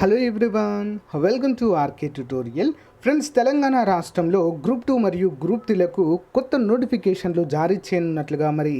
Hello everyone welcome to RK tutorial friends Telangana రాష్ట్రంలో group two మరియు group త్రీలకు కొత్త నోటిఫికేషన్లు జారీ చేయనున్నట్లుగా మరి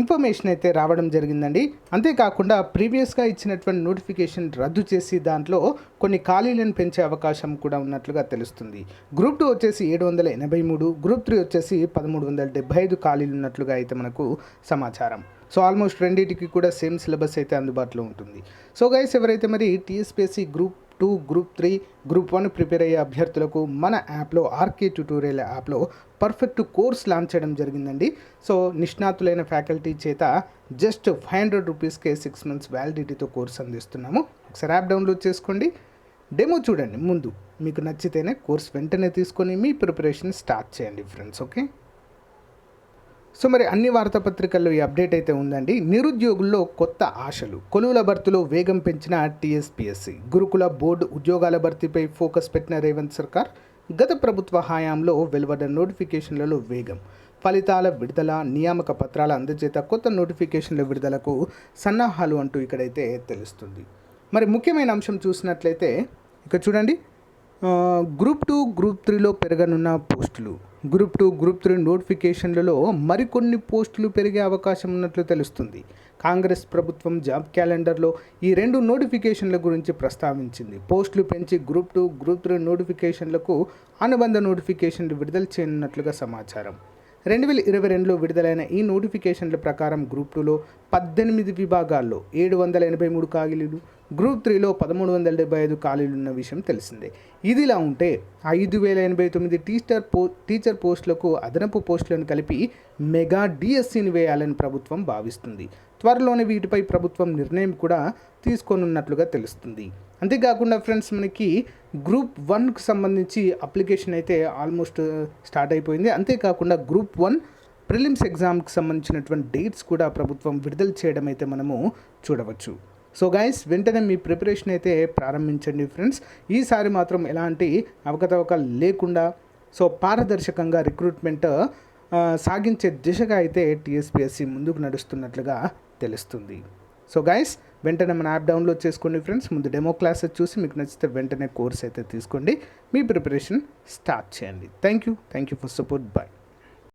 ఇన్ఫర్మేషన్ అయితే రావడం జరిగిందండి. అంతేకాకుండా ప్రీవియస్గా ఇచ్చినటువంటి నోటిఫికేషన్ రద్దు చేసి దాంట్లో కొన్ని ఖాళీలను పెంచే అవకాశం కూడా ఉన్నట్లుగా తెలుస్తుంది. గ్రూప్ టూ వచ్చేసి ఏడు వందల ఎనభై మూడు గ్రూప్ త్రీ వచ్చేసి పదమూడు వందల డెబ్బై ఐదు ఖాళీలు ఉన్నట్లుగా అయితే మనకు సమాచారం. సో ఆల్మోస్ట్ రెండింటికి కూడా సేమ్ సిలబస్ అయితే అందుబాటులో ఉంటుంది. సో గైస్ ఎవరైతే మరి TSPSC group two group three group one prepare అయ్యే అభ్యర్థులకు మన యాప్లో ఆర్కే ట్యూటోరియల్ యాప్లో పర్ఫెక్ట్ కోర్స్ లాంచ్ చేయడం జరిగిందండి. సో నిష్ణాతులైన ఫ్యాకల్టీ చేత జస్ట్ ఫైవ్ హండ్రెడ్ రూపీస్కే సిక్స్ మంత్స్ వ్యాలిడిటీతో కోర్స్ అందిస్తున్నాము. ఒకసారి యాప్ డౌన్లోడ్ చేసుకోండి. డెమో చూడండి ముందు. మీకు నచ్చితేనే కోర్స్ వెంటనే తీసుకొని మీ ప్రిపరేషన్ స్టార్ట్ చేయండి ఫ్రెండ్స్ ఓకే? సో మరి అన్ని వార్తాపత్రికల్లో ఈ అప్డేట్ అయితే ఉందండి. నిరుద్యోగుల్లో కొత్త ఆశలు. కొలువుల భర్తీలో వేగం పెంచిన టీఎస్పీఎస్సీ. గురుకుల బోర్డు ఉద్యోగాల భర్తీపై ఫోకస్ పెట్టిన రేవంత్ సర్కార్ గత ప్రభుత్వ హయాంలో వెలువడ్డ నోటిఫికేషన్లలో వేగం. ఫలితాల విడుదల నియామక పత్రాల అందజేత కొత్త నోటిఫికేషన్ల విడుదలకు సన్నాహాలు అంటూ ఇక్కడైతే తెలుస్తుంది. మరి ముఖ్యమైన అంశం చూసినట్లయితే ఇక చూడండి గ్రూప్ టూ గ్రూప్ త్రీలో పెరగనున్న పోస్టులు. గ్రూప్ టూ గ్రూప్ త్రీ నోటిఫికేషన్లలో మరికొన్ని పోస్టులు పెరిగే అవకాశం ఉన్నట్లు తెలుస్తుంది. కాంగ్రెస్ ప్రభుత్వం జాబ్ క్యాలెండర్లో ఈ రెండు నోటిఫికేషన్ల గురించి ప్రస్తావించింది. పోస్టులు పెంచి గ్రూప్ టూ గ్రూప్ త్రీ నోటిఫికేషన్లకు అనుబంధ నోటిఫికేషన్లు విడుదల చేయనున్నట్లుగా సమాచారం. రెండు వేల ఇరవై రెండులో విడుదలైన ఈ నోటిఫికేషన్ల ప్రకారం గ్రూప్ టూలో పద్దెనిమిది విభాగాల్లో ఏడు వందల ఎనభై మూడు ఖాళీలు గ్రూప్ త్రీలో పదమూడు వందల డెబ్బై ఐదు ఖాళీలు ఉన్న విషయం తెలిసిందే. ఇదిలా ఉంటే ఐదు వేల ఎనభై తొమ్మిది టీచర్ పో టీచర్ పోస్టులకు అదనపు పోస్టులను కలిపి మెగా డిఎస్సిని వేయాలని ప్రభుత్వం భావిస్తుంది. త్వరలోనే వీటిపై ప్రభుత్వం నిర్ణయం కూడా తీసుకోనున్నట్లుగా తెలుస్తుంది. అంతేకాకుండా ఫ్రెండ్స్ మనకి గ్రూప్ వన్కు సంబంధించి అప్లికేషన్ అయితే ఆల్మోస్ట్ స్టార్ట్ అయిపోయింది. అంతేకాకుండా గ్రూప్ వన్ ప్రిలిమ్స్ ఎగ్జామ్కి సంబంధించినటువంటి డేట్స్ కూడా ప్రభుత్వం విడుదల చేయడం అయితే మనము చూడవచ్చు. సో గైస్ వెంటనే మీ ప్రిపరేషన్ అయితే ప్రారంభించండి ఫ్రెండ్స్. ఈసారి మాత్రం ఎలాంటి అవకతవకలు లేకుండా సో పారదర్శకంగా రిక్రూట్మెంట్ సాగించే దిశగా అయితే టీఎస్పీఎస్సీ ముందుకు నడుస్తున్నట్లుగా తెలుస్తుంది. సో గైస్ వెంటనే మన యాప్ డౌన్లోడ్ చేసుకోండి ఫ్రెండ్స్. ముందు డెమో క్లాసెస్ చూసి మీకు నచ్చితే వెంటనే కోర్స్ అయితే తీసుకోండి. మీ ప్రిపరేషన్ స్టార్ట్ చేయండి. Thank you thank you for support bye